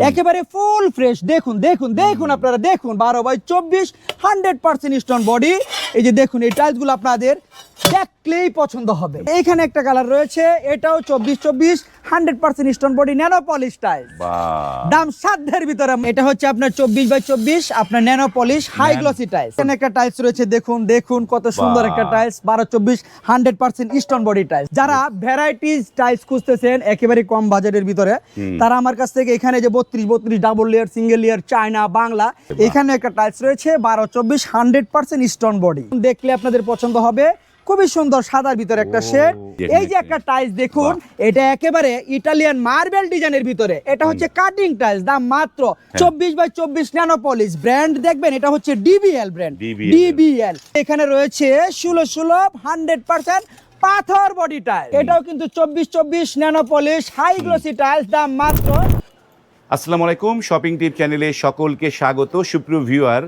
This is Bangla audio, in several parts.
একেবারে ফুল ফ্রেশ দেখুন দেখুন দেখুন আপনারা দেখুন বারো বাই চব্বিশ হান্ড্রেড পার্সেন্ট স্টোন বডি এই যে দেখুন এই টাইলসগুলো আপনাদের দেখলেই পছন্দ হবে। এইখানে একটা কালার রয়েছে এটাও চব্বিশ চব্বিশ hundred percent stone body nano polish tiles দাম সাধ্যের ভিতরে। এটা হচ্ছে আপনার চব্বিশ বাই চব্বিশ আপনার nano polish high glossy tiles এখানে একটা টাইলস রয়েছে দেখুন দেখুন কত সুন্দর একটা টাইলস বারো চব্বিশ hundred percent stone body tiles যারা ভ্যারাইটিস টাইলস খুঁজতেছেন একেবারে কম বাজেটের ভিতরে তারা আমার কাছ থেকে এখানে যে বত্রিশ বত্রিশ double layer single layer China Bangla এখানে একটা টাইলস রয়েছে বারো চব্বিশ হান্ড্রেড পার্সেন্ট স্টোন বডি দেখলে আপনাদের পছন্দ হবে। খুবই সুন্দর সাদার ভিতরে একটা শেড। এই যে একটা টাইলস দেখুন এটা একেবারে ইটালিয়ান মার্বেল ডিজাইনের ভিতরে। এটা হচ্ছে কাটিং টাইলস দাম মাত্র হ্যাঁ। চব্বিশ বাই চব্বিশ ন্যানো পলিশ ব্র্যান্ড দেখবেন এটা হচ্ছে ডিবিএল ব্র্যান্ড ডিবিএল এখানে রয়েছে ষোলো ষোলো হান্ড্রেড পার্সেন্ট পাথর বডি টাইল এটাও কিন্তু চব্বিশ চব্বিশ nano polish high glossy tiles দাম মাত্র আসসালামু আলাইকুম শপিং টিপ চ্যানেলে সকলকে স্বাগত। সুপ্রিয় ভিউয়ার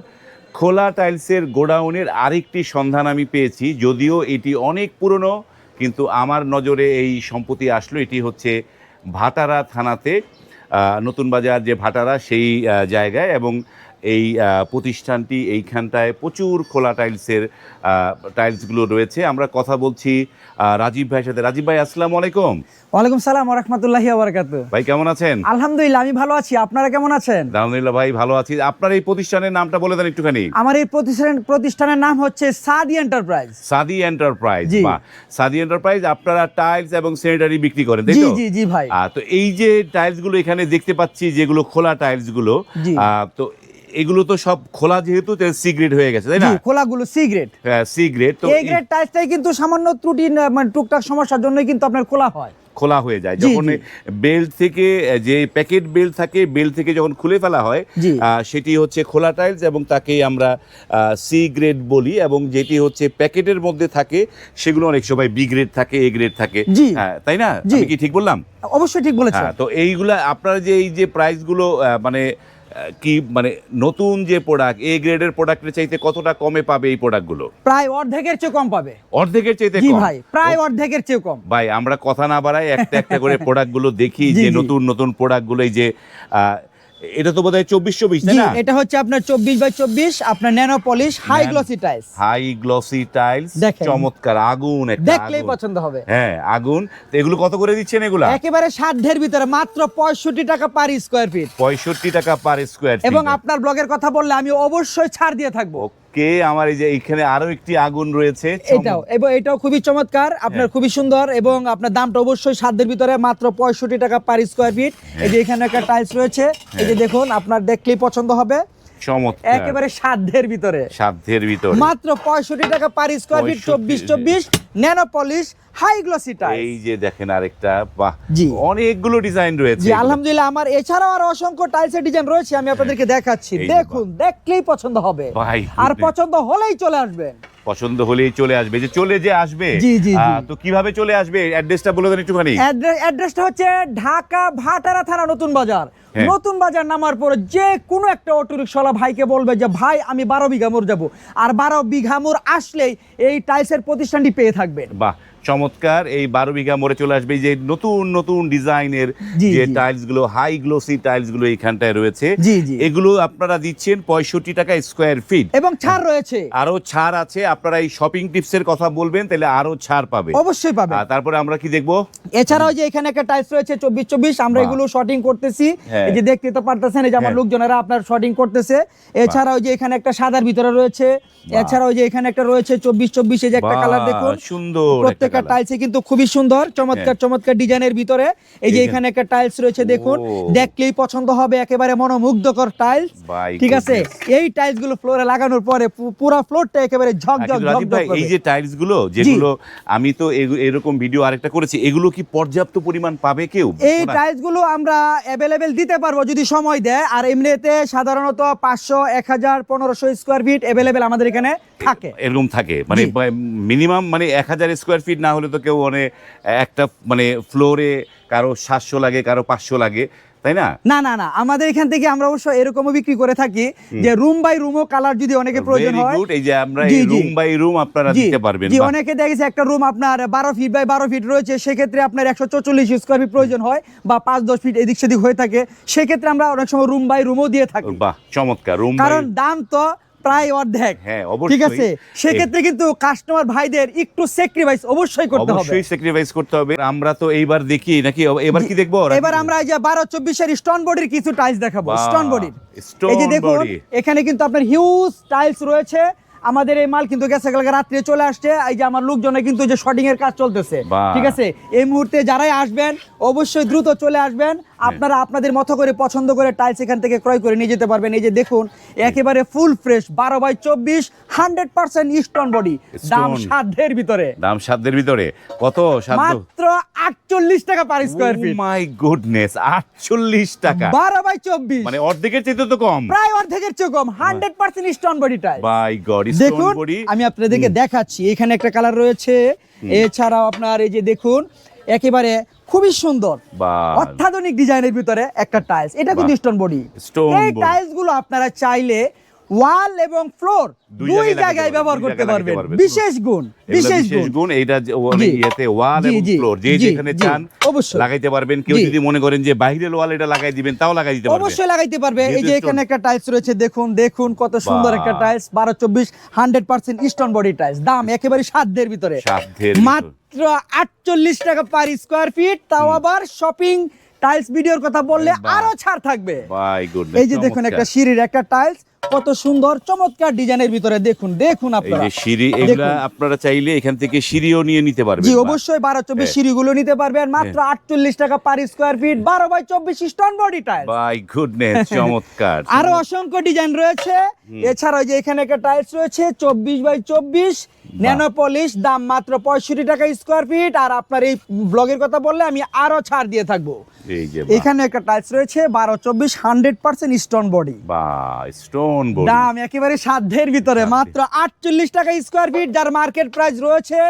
খোলা টাইলসের গোডাউনের আরেকটি সন্ধান আমি পেয়েছি, যদিও এটি অনেক পুরনো, কিন্তু আমার নজরে এই সম্পত্তি আসলো, এটি হচ্ছে ভাটারা থানাতে নতুন বাজার যে ভাটারা, সেই জায়গায় এবং এই প্রতিষ্ঠানটি এইখানটায় প্রচুর খোলা টাইলসের টাইলসগুলো রয়েছে। আমরা কথা বলছি রাজীব ভাইয়ের সাথে। রাজীব ভাই আসসালামু আলাইকুম। ওয়ালাইকুম সালাম রহমতুল্লাহি আবরকাত ভাই কেমন আছেন? আলহামদুলিল্লাহ আমি ভালো আছি। আপনারা কেমন আছেন? আলহামদুলিল্লাহ ভাই ভালো আছি। আপনার এই প্রতিষ্ঠানের নামটা বলে দেন একটুখানি। আমার এই প্রতিষ্ঠান প্রতিষ্ঠানের নাম হচ্ছে সাদি এন্টারপ্রাইজ। সাদি এন্টারপ্রাইজ বা সাদি এন্টারপ্রাইজ আপনারা টাইলস এবং স্যানিটারি বিক্রি করেন তাই তো? জি জি ভাই। তো এই যে টাইলসগুলো এখানে দেখতে পাচ্ছি যেগুলো খোলা টাইলসগুলো আহ, তো এগুলো তো সব খোলা যেহেতু সি গ্রেড হয়ে গেছে তাই না? খোলাগুলো সি গ্রেড সি গ্রেড তো এই গ্রেড টাইলসটাই কিন্তু সামান্য ত্রুটি মানে টুকটাক সমস্যার জন্যই কিন্তু আপনার খোলা হয়। খোলা হয়ে যায়। যখন। বেল্ট থেকে যে প্যাকেট বেল্ট থাকে বেল্ট থেকে যখন খুলে ফেলা হয় সেটি হচ্ছে খোলা টাইলস এবং তাকে আমরা সি গ্রেড বলি এবং যেটি হচ্ছে প্যাকেটের মধ্যে থাকে সেগুলো অনেক সময় বি গ্রেড থাকে এ গ্রেড থাকে। হ্যাঁ, তাই না? আমি কি ঠিক বললাম? অবশ্যই ঠিক বলেছেন। হ্যাঁ তো এইগুলা আপনারা যে এই যে প্রাইসগুলো মানে কি মানে নতুন যে প্রোডাক্ট এ গ্রেডের প্রোডাক্টের চাইতে কতটা কমে পাবে এই প্রোডাক্টগুলো প্রায় অর্ধেকের চেয়ে কম পাবে। অর্ধেকের চাইতে কম? ভাই প্রায় অর্ধেকের চেয়ে কম। ভাই আমরা কথা না বাড়াই একটা একটা করে প্রোডাক্টগুলো দেখি যে নতুন নতুন প্রোডাক্টগুলো এই যে আহ, এটা তো বোধহয় চব্বিশ চব্বিশ তাই না? এটা হচ্ছে আপনার চব্বিশ বাই চব্বিশ আপনার nano polish high glossy tiles high glossy tiles চমৎকার আগুন দেখলেই পছন্দ হবে। হ্যাঁ আগুন। তো এগুলো কত করে দিচ্ছেন এগুলো? একেবারে সাধ্যের ভিতরে মাত্র পঁয়ষট্টি টাকা পার স্কোয়ার ফিট পঁয়ষট্টি টাকা পার স্কোয়ার এবং আপনার ব্লগের কথা বললে আমি অবশ্যই ছাড় দিয়ে থাকব। ওকে আমার এই যে এখানে আরও একটি আগুন রয়েছে এটাও এবং এটাও খুবই চমৎকার আপনার হ্যাঁ। খুবই সুন্দর এবং আপনার দামটা অবশ্যই সাধ্যের ভিতরে মাত্র পঁয়ষট্টি টাকা পার স্কোয়ার ফিট এই যে এখানে একটা টাইলস রয়েছে এই যে দেখুন আপনার দেখলেই পছন্দ হবে। চমৎকার। একেবারে সাধ্যের ভিতরে। সাধ্যের ভিতরে। মাত্র পঁয়ষট্টি টাকা পার স্কোয়ার ফিট 65 চব্বিশ চব্বিশ nano polish high glossy tiles এই যে দেখেন আরেকটা বাহ অনেকগুলো ডিজাইন রয়েছে। জি আলহামদুলিল্লাহ আমার এছাড়াও আর অসংখ্য টাইলসের ডিজাইন রয়েছে আমি আপনাদেরকে দেখাচ্ছি। দেখুন দেখলেই পছন্দ হবে। ভাই, আর পছন্দ হলেই চলে আসবেন পছন্দ হলেই চলে আসবে। যে চলে যে আসবে জি, জি, জি। তো কীভাবে চলে আসবে? অ্যাড্রেসটা বলে দেন একটুখানি। অ্যাড্রেসটা হচ্ছে ঢাকা ভাটারা থানা নতুন বাজার। নতুন বাজার নামার পরে যে কোনো একটা অটো রিক্সাওয়ালা ভাইকে বলবে যে ভাই আমি বারো বিঘা মোড় যাব। আর বারো বিঘা মোড় আসলেই এই টাইলসের প্রতিষ্ঠানটি পেয়ে থাকবে বাহ। চমৎকার এই বারো বিঘা মোড়ে চলে আসবে। যে নতুন নতুন ডিজাইনের যে টাইলসগুলো হাই গ্লোসি টাইলসগুলো এইখানটায় রয়েছে। এগুলো আপনারা দিচ্ছেন পঁয়ষট্টি টাকা স্কোয়ার ফিট এবং ছাড় রয়েছে। আরও ছাড় আছে আপনারা এই শপিং টিপসের কথা বলবেন তাহলে আরও ছাড় পাবে। অবশ্যই পাবে। তারপরে আমরা কি দেখব? এছাড়াও যে এখানে একটা টাইলস রয়েছে চব্বিশ চব্বিশ আমরা এগুলো শর্টিং করতেছি। হ্যাঁ। এই যে দেখতে তো পারতেছেন এই যে আমার হ্যাঁ। লোকজনেরা আপনার শর্টিং করতেছে। এছাড়াও যে এখানে একটা সাদার ভিতরে রয়েছে এছাড়াও যে এখানে একটা রয়েছে চব্বিশ চব্বিশ এই যে একটা কালার দেখুন। সুন্দর প্রত্যেকটা। টাইলসে কিন্তু খুবই সুন্দর চমৎকার চমৎকার ডিজাইনের ভিতরে। এই যে এখানে একটা টাইলস রয়েছে দেখুন। দেখলেই পছন্দ হবে একেবারে মনোমুগ্ধকর টাইলস ঠিক আছে? এই টাইলসগুলো ফ্লোরে লাগানোর পরে পুরো ফ্লোরটা একেবারে ঝকঝক ঝকঝক এই যে টাইলসগুলো যেগুলো আমি তো এরকম ভিডিও আরেকটা করেছি এগুলো কি পর্যাপ্ত পরিমাণ পাবে কেউ? এই টাইলসগুলো আমরা অ্যাভেলেবেল দিতে পারব যদি সময় দেয় আর এমনিতে সাধারণত পাঁচশো এক হাজার পনেরোশো স্কোয়ার ফিট অ্যাভেলেবেল আমাদের এখানে থাকে। এরকম থাকে। মানে মিনিমাম মানে এক হাজার স্কোয়ার ফিট না হলে তো কেউ মানে একটা মানে ফ্লোরে কারও সাতশো লাগে কারও পাঁচশো লাগে তাই না? না না না আমাদের এখান থেকে আমরা অবশ্য এরকমও বিক্রি করে থাকি যে রুম বাই রুমও কালার যদি অনেকে প্রয়োজন হয় এই যে আমরা এই রুম বাই রুম আপনারা দিতে পারবেন। জি অনেকে দেখেছে একটা রুম আপনার বারো ফিট বাই বারো ফিট রয়েছে সেক্ষেত্রে আপনার একশো চল্লিশ স্কোয়ার ফিট প্রয়োজন হয় বা পাঁচ দশ ফিট এদিক সেদিক হয়ে থাকে। সেক্ষেত্রে আমরা অনেক সময় রুম বাই রুমও দিয়ে থাকি। বাহ চমৎকার রুম কারণ দাম তো প্রায় অর্ধেক। হ্যাঁ, অবশ্যই। ঠিক আছে? সেক্ষেত্রে কিন্তু কাস্টমার ভাইদের একটু স্যাক্রিফাইস অবশ্যই করতে হবে। অবশ্যই স্যাক্রিফাইস করতে হবে। আমরা তো এইবার দেখি নাকি? এবার কি দেখব? এবার আমরা এই যে বারো চব্বিশের স্টোন বডির কিছু টাইলস দেখাবো। স্টোন বডির এই যে দেখুন এখানে কিন্তু আপনার হিউজ টাইলস রয়েছে। আমাদের এই মাল কিন্তু গেছে কালকে রাত্রে চলে আসছে। এই যে আমার লোকজনে কিন্তু যে শর্টিং এর কাজ চলতেছে। ঠিক আছে? এই মুহূর্তে যারাই আসবেন অবশ্যই দ্রুত চলে আসবেন। আপনারা আপনাদের মতো করে পছন্দ করে টাইলস এখান থেকে ক্রয় করে নিয়ে যেতে পারবেন। এই যে দেখুন একেবারে ফুল ফ্রেশ বারো বাই চব্বিশ হান্ড্রেড পার্সেন্ট স্টোন বডি দাম সাধ্যের ভিতরে। দাম সাধ্যের ভিতরে। কত? মাত্র আটচল্লিশ টাকা per square feet my goodness আটচল্লিশ টাকা। বারো বাই চব্বিশ। মানে অর্ধেকের চেয়ে তো কম। প্রায় অর্ধেকের চেয়ে কম hundred percent stone body tile by god দেখুন আমি আপনাদেরকে দেখাচ্ছি এখানে একটা কালার রয়েছে। এছাড়াও আপনার এই যে দেখুন একেবারে খুবই সুন্দর। অত্যাধুনিক ডিজাইনের ভিতরে একটা টাইলস এটা কিন্তু। স্টোন বডি এই টাইলসগুলো আপনারা চাইলে ওয়াল এবং ফ্লোর দুই জায়গায় ব্যবহার করতে পারবেন। বিশেষ গুণ বিশেষ গুণ। এইটা। ইয়েতে ওয়াল এবং ফ্লোর যে যেখানে চান অবশ্যই। লাগাইতে পারবেন। কেউ যদি মনে করেন যে বাইরের ওয়াল এটা লাগাই দিবেন তাও লাগাই দিতে পারবেন অবশ্যই লাগাইতে পারবে। এই যে এখানে একটা টাইলস রয়েছে দেখুন দেখুন কত সুন্দর একটা টাইলস বারো চব্বিশ hundred percent stone body tiles দাম একেবারে সাধ্যের ভিতরে। সাধ্যের মাত্র আটচল্লিশ টাকা পার স্কোয়ার ফিট তাও আবার শপিং টাইলস ভিডিওর কথা বললে আরও ছাড় থাকবে। এই যে দেখুন একটা সিঁড়ির একটা টাইলস কত সুন্দর চমৎকার ডিজাইনের ভিতরে দেখুন দেখুন আপনারা। সিঁড়ি এগুলা আপনারা চাইলে এখান থেকে সিঁড়িও নিয়ে নিতে পারবেন। জি অবশ্যই 12 24 হ্যাঁ। সিঁড়িগুলো নিতে পারবেন হ্যাঁ। মাত্র 48 টাকা পার স্কোয়ার ফিট 12 বাই চব্বিশ stone body tiles by goodness চমৎকার। আরও অসংখ্য ডিজাইন রয়েছে। এছাড়াও যে এখানে একটা টাইলস রয়েছে 24 বাই 24 ন্যানোপলিশ দাম মাত্র পঁয়ষট্টি টাকা স্কোয়ার ফিট আর আপনার এই ব্লগের কথা বললে আমি ছাড় দিয়ে থাকব। এখানে একটা টাইলস রয়েছে বারো চব্বিশ hundred percent stone body stone দাম একেবারে সাধ্যের ভিতরে মাত্র আটচল্লিশ টাকা স্কোয়ার ফিট যার মার্কেট প্রাইস রয়েছে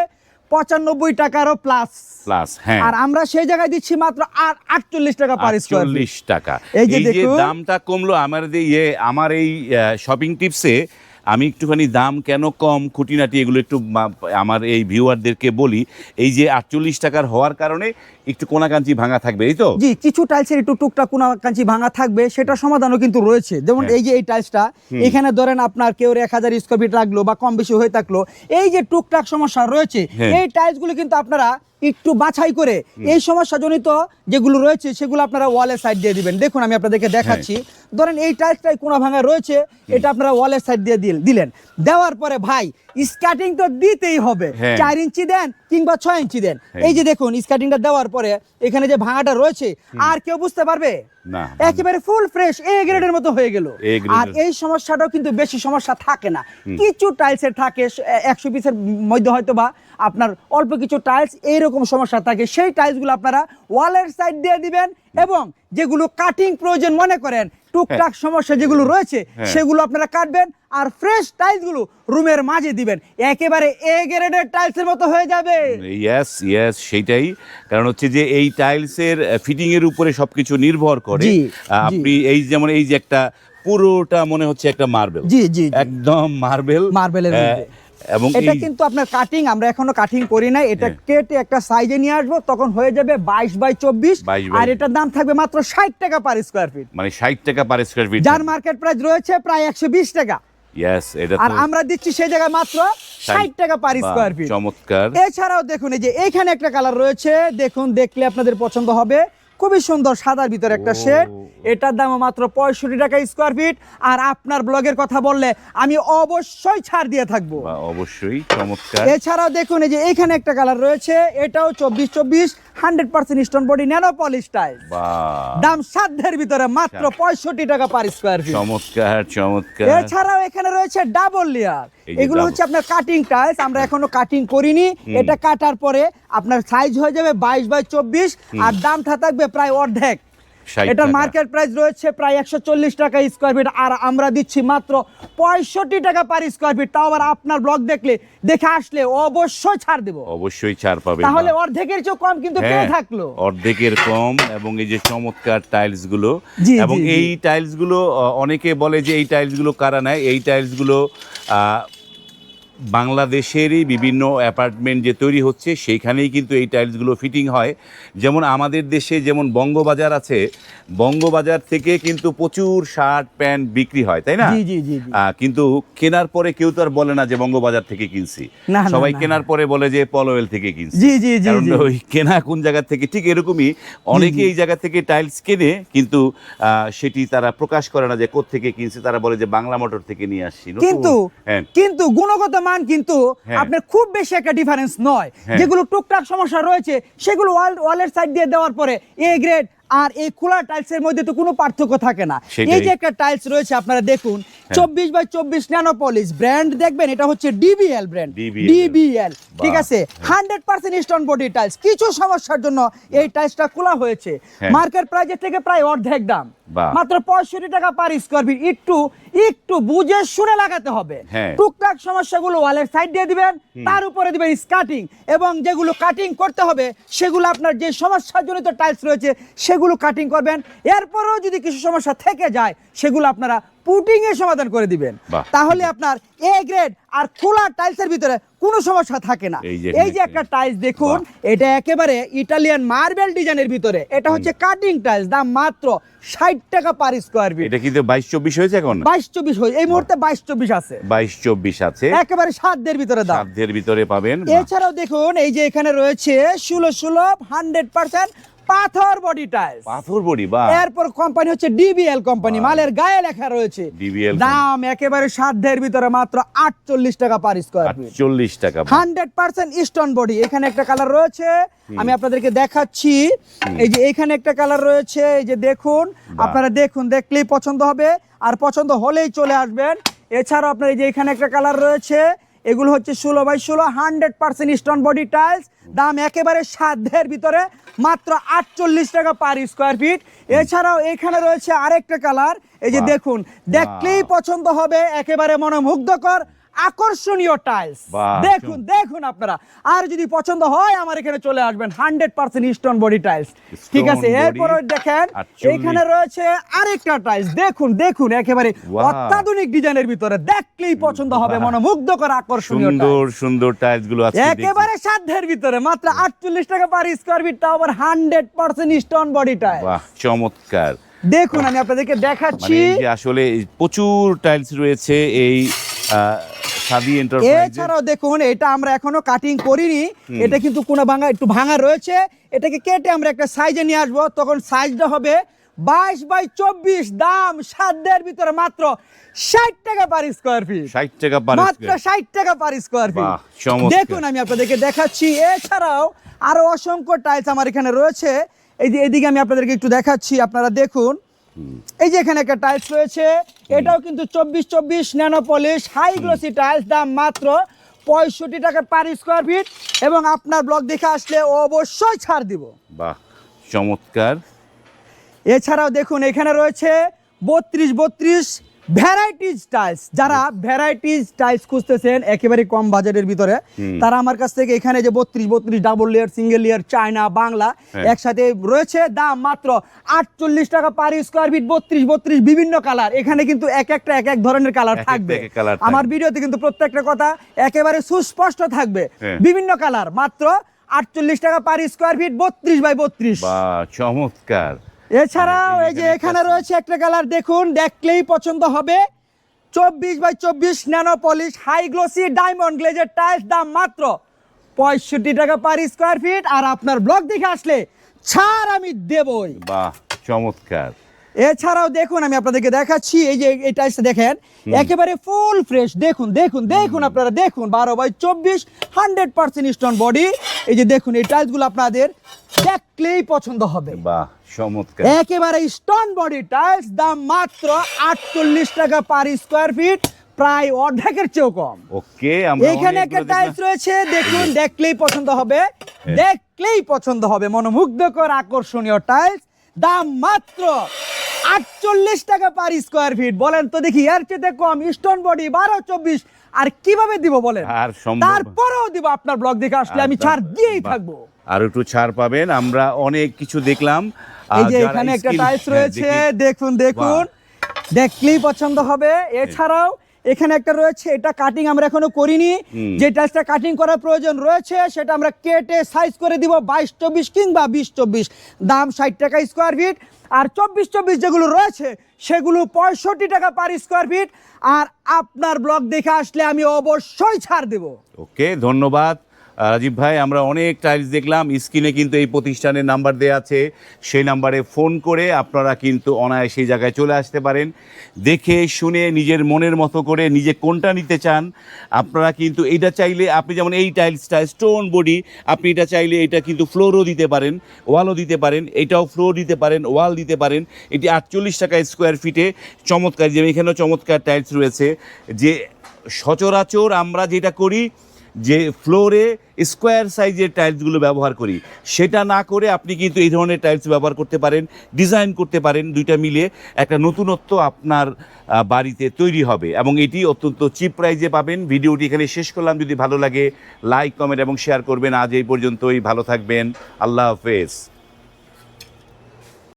পঁচানব্বই টাকারও প্লাস প্লাস হ্যাঁ। আর আমরা সেই জায়গায় দিচ্ছি মাত্র আর আটচল্লিশ টাকা টাকা। এই যে দামটা কমলো আমার ইয়ে আমার এই শপিং টিপসে আমি একটুখানি দাম কেন কম খুঁটিনাটি এগুলো একটু আমার এই ভিউয়ারদেরকে বলি এই যে আটচল্লিশ টাকার হওয়ার কারণে একটু কোনাকাঞ্চি ভাঙা থাকবে এই তো জি কিছু টাইলসের একটু টুকটাক কোনা কাঞ্চি ভাঙা থাকবে সেটা সমাধানও কিন্তু রয়েছে যেমন হ্যাঁ। এই যে এই টাইলসটা এখানে ধরেন আপনার কেউ এক হাজার স্কোয়ার ফিট লাগল বা কম বেশি হয়ে থাকল এই যে টুকটাক সমস্যা রয়েছে হ্যাঁ। এই টাইলসগুলো কিন্তু আপনারা একটু বাছাই করে এই সমস্যা জনিত যেগুলো রয়েছে সেগুলো আপনারা ওয়ালের সাইড দিয়ে দিবেন। দেখুন আমি আপনাদেরকে দেখাচ্ছি। হ্যাঁ। ধরেন এই টাইলসটাই কোনা ভাঙা রয়েছে এটা আপনারা ওয়ালের সাইড দিয়ে দিল- দিলেন। দেওয়ার পরে ভাই স্কার্টিং তো দিতেই হবে। হ্যাঁ। চার ইঞ্চি দেন কিংবা ছয় ইঞ্চি দেন। হ্যাঁ। এই যে দেখুন স্কার্টিংটা দেওয়ার পরে এখানে যে ভাঙাটা রয়েছে আর কেউ বুঝতে পারবে? না একেবারে ফুল ফ্রেশ এ গ্রেডের মতো হয়ে গেল। আর এই সমস্যাটাও কিন্তু বেশি সমস্যা থাকে না। কিছু টাইলসের থাকে একশো পিসের মধ্যে হয়তো বা আপনার অল্প কিছু টাইলস এইরকম সমস্যা থাকে। সেই টাইলসগুলো আপনারা ওয়ালের সাইড দিয়ে দিবেন এবং যেগুলো কাটিং প্রয়োজন মনে করেন টুকটাক সমস্যা যেগুলো রয়েছে হ্যাঁ। সেগুলো আপনারা কাটবেন। আর ফ্রেশ টাইলসগুলো রুমের মাঝে দিবেন। একেবারে এ গ্রেডের টাইলসের মতো হয়ে যাবে। ইয়েস ইয়েস সেইটাই। কারণ হচ্ছে যে এই টাইলসের ফিটিং এর উপরে সবকিছু নির্ভর করে। আপনি এই যেমন এই যে একটা পুরোটা মনে হচ্ছে একটা মার্বেল জি জি। একদম মার্বেল মার্বেলের। এবং এটা কিন্তু আপনার কাটিং আমরা এখনও কাটিং করি নাই। এটা হ্যাঁ। কেটে একটা সাইজে নিয়ে আসব তখন হয়ে যাবে বাইশ বাই চব্বিশ। 22 আর এটার দাম থাকবে মাত্র ষাট টাকা পার স্কোয়ার ফিট মানে ষাট টাকা পার স্কোয়ার ফিট যার মার্কেট প্রাইস রয়েছে প্রায় একশো বিশ টাকা। ইয়েস এটা আর আমরা দিচ্ছি সেই জায়গায় মাত্র ষাট টাকা পার স্কয়ার স্কোয়ার ফিট চমৎকার। এছাড়াও দেখুন এই যে এখানে একটা কালার রয়েছে। দেখুন দেখলে আপনাদের পছন্দ হবে। খুবই সুন্দর সাদার ভিতরে একটা। শেড। এটার দাম মাত্র পঁয়ষট্টি টাকা স্কোয়ার ফিট আর আপনার ব্লগের কথা বললে আমি অবশ্যই ছাড় দিয়ে থাকব। অবশ্যই চমৎকার। এছাড়াও দেখুন এই যে এখানে একটা কালার রয়েছে এটাও চব্বিশ চব্বিশ hundred percent stone body nano polish tile দাম সাধ্যের ভিতরে মাত্র পঁয়ষট্টি টাকা পার স্কোয়ার ফিট চমৎকার চমৎকার। এছাড়াও এখানে রয়েছে ডাবল লেয়ার এগুলো হচ্ছে আপনার কাটিং টাইলস আমরা এখনও কাটিং করিনি। এটা কাটার পরে আপনার সাইজ হয়ে যাবে বাইশ বাই চব্বিশ আর দামটা থাকবে প্রায় অর্ধেক। এটার মার্কেট প্রাইস রয়েছে প্রায় একশো চল্লিশ টাকা স্কোয়ার ফিট আর আমরা দিচ্ছি মাত্র পঁয়ষট্টি টাকা পার স্কোয়ার ফিট তাও আবার আপনার ব্লগ দেখলে দেখে আসলে অবশ্যই ছাড় দেবো। অবশ্যই ছাড় পাবেন তাহলে অর্ধেকের চেয়েও কম কিন্তু কে হ্যাঁ, থাকল। অর্ধেকের কম এবং এই যে চমৎকার টাইলসগুলো এবং। এই টাইলসগুলো অনেকে বলে যে এই টাইলসগুলো কারা নেয়? এই টাইলসগুলো আহ, বাংলাদেশেরই বিভিন্ন অ্যাপার্টমেন্ট যে তৈরি হচ্ছে সেইখানেই কিন্তু এই টাইলসগুলো ফিটিং হয়। যেমন আমাদের দেশে যেমন বঙ্গবাজার আছে বঙ্গবাজার থেকে কিন্তু প্রচুর শার্ট প্যান্ট বিক্রি হয় তাই না? কিন্তু কেনার পরে কেউ তো আর বলে না যে বঙ্গবাজার থেকে কিনছি। সবাই কেনার পরে বলে যে পলোয়েল থেকে কিনছি। কারণ ওই কেনা কোন জায়গা থেকে ঠিক এরকমই অনেকে এই জায়গা থেকে টাইলস কেনে কিন্তু আহ, সেটি তারা প্রকাশ করে না যে থেকে কিনছে। তারা বলে যে বাংলা মোটর থেকে নিয়ে আসছি কিন্তু হ্যাঁ। কিন্তু গুণগত মান কিন্তু হ্যাঁ। আপনার খুব বেশি একটা ডিফারেন্স নয় হ্যাঁ। যেগুলো টুকটাক সমস্যা রয়েছে সেগুলো ওয়াল ওয়ালের সাইড দিয়ে দেওয়ার পরে এ গ্রেড আর এই খোলা টাইলস এর মধ্যে তো কোনো পার্থক্য থাকে না। এই যে একটা টাইলস রয়েছে আপনারা দেখুন হ্যাঁ। চব্বিশ বাই চব্বিশ ন্যানো পলিশ ব্র্যান্ড দেখবেন এটা হচ্ছে ডিবিএল ব্র্যান্ড ডিবিএল ঠিক আছে? Hundred percent stone body tiles কিছু সমস্যার জন্য এই টাইলসটা খোলা হয়েছে। হ্যাঁ। মার্কেট প্রাইজের থেকে প্রায় অর্ধেক দাম। মাত্র পঁয়ষট্টি টাকা পার স্কোয়ার ফিট একটু একটু বুঝে শুনে লাগাতে হবে। হ্যাঁ। টুকটাক সমস্যাগুলো ওয়ালের সাইড দিয়ে দিবেন তার উপরে দিবেন স্কাটিং এবং যেগুলো কাটিং করতে হবে সেগুলো আপনার যে সমস্যাজনিত টাইলস রয়েছে সেগুলো কাটিং করবেন। এরপরেও যদি কিছু সমস্যা থেকে যায় সেগুলো আপনারা পুটিং এর সমাধান করে দিবেন। তাহলে আপনার এ গ্রেড আর খোলা টাইলসের ভিতরে কোনো সমস্যা থাকে না। এই যে একটা টাইলস দেখুন এটা একেবারে ইটালিয়ান মার্বেল ডিজাইনের ভিতরে। এটা হচ্ছে কাটিং টাইলস দাম মাত্র ষাট টাকা পার স্কোয়ার ফিট এটা কিন্তু বাইশ চব্বিশ হয়েছে এখন? বাইশ চব্বিশ হয়ে এই মুহূর্তে বাইশ চব্বিশ আছে। বাইশ চব্বিশ আছে। একেবারে সাতদের ভিতরে দাম। সাধ্যের ভিতরে পাবেন। এছাড়াও দেখুন এই যে এখানে রয়েছে সুলভ সুলভ হান্ড্রেড পার্সেন্ট পাথর বডি টাইলস পাথর বড়ি বা এরপর কোম্পানি হচ্ছে ডিবিএল কোম্পানি মালের গায়ে লেখা রয়েছে। DBL দাম একেবারে সাধ্যের ভিতরে মাত্র আটচল্লিশ টাকা পার স্কোয়ার ফিট চল্লিশ টাকা হান্ড্রেড পার্সেন্ট স্টোন বডি এখানে একটা কালার রয়েছে। আমি আপনাদেরকে দেখাচ্ছি। এই যে এখানে একটা কালার রয়েছে। এই যে দেখুন আপনারা দেখুন দেখলেই পছন্দ হবে। আর পছন্দ হলেই চলে আসবেন। এছাড়াও আপনার এই যে এখানে একটা কালার রয়েছে। এগুলো হচ্ছে ষোলো বাই ষোলো hundred percent stone body tiles দাম একেবারে সাধ্যের ভিতরে মাত্র আটচল্লিশ টাকা পার স্কোয়ার ফিট এছাড়াও এখানে রয়েছে আরেকটা কালার এই যে দেখুন দেখলেই পছন্দ হবে একেবারে মনোমুগ্ধকর। আকর্ষণীয় টাইলস দেখুন দেখুন আপনারা। আর যদি পছন্দ হয় আমার এখানে চলে আসবেন। Hundred percent stone body tiles ঠিক আছে এরপরে দেখেন এখানে রয়েছে আরেকটা টাইলস দেখুন দেখুন একেবারে অত্যাধুনিক ডিজাইনের ভিতরে। দেখলেই পছন্দ হবে। মনোমুগ্ধকর আকর্ষণীয় সুন্দর সুন্দর টাইলসগুলো আছে একেবারে সাধ্যের ভিতরে। মাত্র আটচল্লিশ টাকা পার স্কোয়ার ফিট তাও আবার hundred percent stone body tiles বাহ চমৎকার। দেখুন আমি আপনাদেরকে মানে দেখাচ্ছি আসলে প্রচুর টাইলস রয়েছে এই সাদি এন্টারপ্রাইজে এছাড়াও দেখুন এটা আমরা এখনও কাটিং করিনি। এটা কিন্তু কোনো ভাঙা একটু ভাঙা রয়েছে। এটাকে কেটে আমরা একটা সাইজে নিয়ে আসব। তখন সাইজটা হবে বাইশ বাই চব্বিশ দাম সাধ্যের ভিতরে মাত্র ষাট টাকা পার স্কোয়ার ফিট ষাট টাকা পার মাত্র ষাট টাকা পার স্কোয়ার ফিট দেখুন আমি আপনাদেরকে দেখাচ্ছি। এছাড়াও আরও অসংখ্য টাইলস আমার এখানে রয়েছে। এই যে এদিকে আমি আপনাদেরকে একটু দেখাচ্ছি। আপনারা দেখুন এই যে এখানে একটা টাইলস রয়েছে এটাও কিন্তু চব্বিশ চব্বিশ nano polish high glossy tiles দাম মাত্র পঁয়ষট্টি টাকা পার স্কোয়ার ফিট এবং আপনার ব্লগ দেখে আসলে অবশ্যই ছাড় দিব। বাহ চমৎকার। এছাড়াও দেখুন এখানে রয়েছে বত্রিশ বত্রিশ ভ্যারাইটিজ টাইলস যারা ভ্যারাইটিজ টাইলস খুঁজতেছেন একেবারে কম বাজারের ভিতরে তারা আমার কাছ থেকে এখানে যে বত্রিশ বত্রিশ double layer single layer China Bangla হ্যাঁ। একসাথে রয়েছে দাম মাত্র আটচল্লিশ টাকা পার স্কোয়ার ফিট বত্রিশ বত্রিশ বিভিন্ন কালার এখানে কিন্তু এক একটা এক এক ধরনের কালার থাকবে। আমার ভিডিওতে কিন্তু প্রত্যেকটা কথা একেবারে সুস্পষ্ট থাকবে হ্যাঁ। বিভিন্ন কালার মাত্র আটচল্লিশ টাকা পার স্কোয়ার ফিট বত্রিশ বাই বত্রিশ চমৎকার এছাড়াও এই যে এখানে রয়েছে একটা কালার দেখুন দেখলেই পছন্দ হবে। চব্বিশ বাই চব্বিশ nano polish high glossy diamond গ্লেজের tiles দাম মাত্র পঁয়ষট্টি টাকা পার স্কোয়ার ফিট আর আপনার ব্লগ দেখে আসলে ছাড় আমি দেবই। বাহ চমৎকার। এছাড়াও দেখুন আমি আপনাদেরকে দেখাচ্ছি এই যে এই টাইলসটা দেখেন একেবারে ফুল ফ্রেশ দেখুন দেখুন দেখুন আপনারা দেখুন বারো বাই চব্বিশ হান্ড্রেড পার্সেন্ট স্টোন বডি এই যে দেখুন এই টাইলসগুলো আপনাদের দেখলেই পছন্দ হবে। বাহ চমৎকার। একেবারে স্টোন বডি টাইলস দাম মাত্র আটচল্লিশ টাকা পার স্কোয়ার ফিট প্রায় অর্ধেকের চেয়েও কম। ওকে এখানে একটা টাইলস রয়েছে দেখুন দেখলেই পছন্দ হবে। দেখলেই পছন্দ হবে মনোমুগ্ধকর আকর্ষণীয় টাইলস দাম মাত্র আটচল্লিশ টাকা পার স্কোয়ার ফিট বলেন তো দেখি এর চেয়ে কম স্টোন বডি বারো চব্বিশ আর কীভাবে দিব বলেন? তারপরেও দিব আপনার ব্লগ দেখে আসলে আমি ছাড় দিয়েই থাকব। আর একটু ছাড় পাবেন। আমরা অনেক কিছু দেখলাম। এই যে এখানে একটা টাইলস হ্যাঁ, রয়েছে দেখি। দেখুন। দেখুন দেখলেই পছন্দ হবে। এছাড়াও এখানে একটা রয়েছে এটা কাটিং আমরা এখনও করিনি। যে টাইলসটা কাটিং করার প্রয়োজন রয়েছে সেটা আমরা কেটে সাইজ করে দিব বাইশ চব্বিশ কিংবা বিশ চব্বিশ। দাম ষাট টাকা স্কোয়ার ফিট আর চব্বিশ চব্বিশ যেগুলো রয়েছে সেগুলো পঁয়ষট্টি টাকা পার স্কোয়ার ফিট আর আপনার ব্লগ দেখে আসলে আমি অবশ্যই ছাড় দেবো। ওকে ধন্যবাদ। রাজীব ভাই, আমরা অনেক টাইলস দেখলাম। স্ক্রিনে কিন্তু এই প্রতিষ্ঠানের নাম্বার দেওয়া আছে। সেই নাম্বারে ফোন করে আপনারা কিন্তু অনায়াসে সেই জায়গায় চলে আসতে পারেন। দেখে, শুনে, নিজের মনের মতো করে নিজে কোনটা নিতে চান, আপনারা কিন্তু এইটা চাইলে আপনি যেমন এই টাইলসটা স্টোন বডি আপনি এটা চাইলে এটা কিন্তু ফ্লোরও দিতে পারেন ওয়ালও দিতে পারেন, এটাও ফ্লোর দিতে পারেন ওয়াল দিতে পারেন। এটি আটচল্লিশ টাকা স্কোয়ার ফিটে চমৎকার যেমন এখানেও চমৎকার টাইলস রয়েছে। যে সচরাচর আমরা যেটা করি যে ফ্লোরে স্কোয়ার সাইজের টাইলসগুলো ব্যবহার করি, সেটা না করে আপনি কিন্তু এই ধরনের টাইলস ব্যবহার করতে পারেন, ডিজাইন করতে পারেন, দুইটা মিলে একটা নতুনত্ব আপনার বাড়িতে তৈরি হবে এবং এটি অত্যন্ত চিপ প্রাইজে পাবেন। ভিডিওটি এখানে শেষ করলাম। যদি ভালো লাগে, লাইক, কমেন্ট এবং শেয়ার করবেন। আজ এই পর্যন্তই। ভালো থাকবেন। আল্লাহ হাফেজ।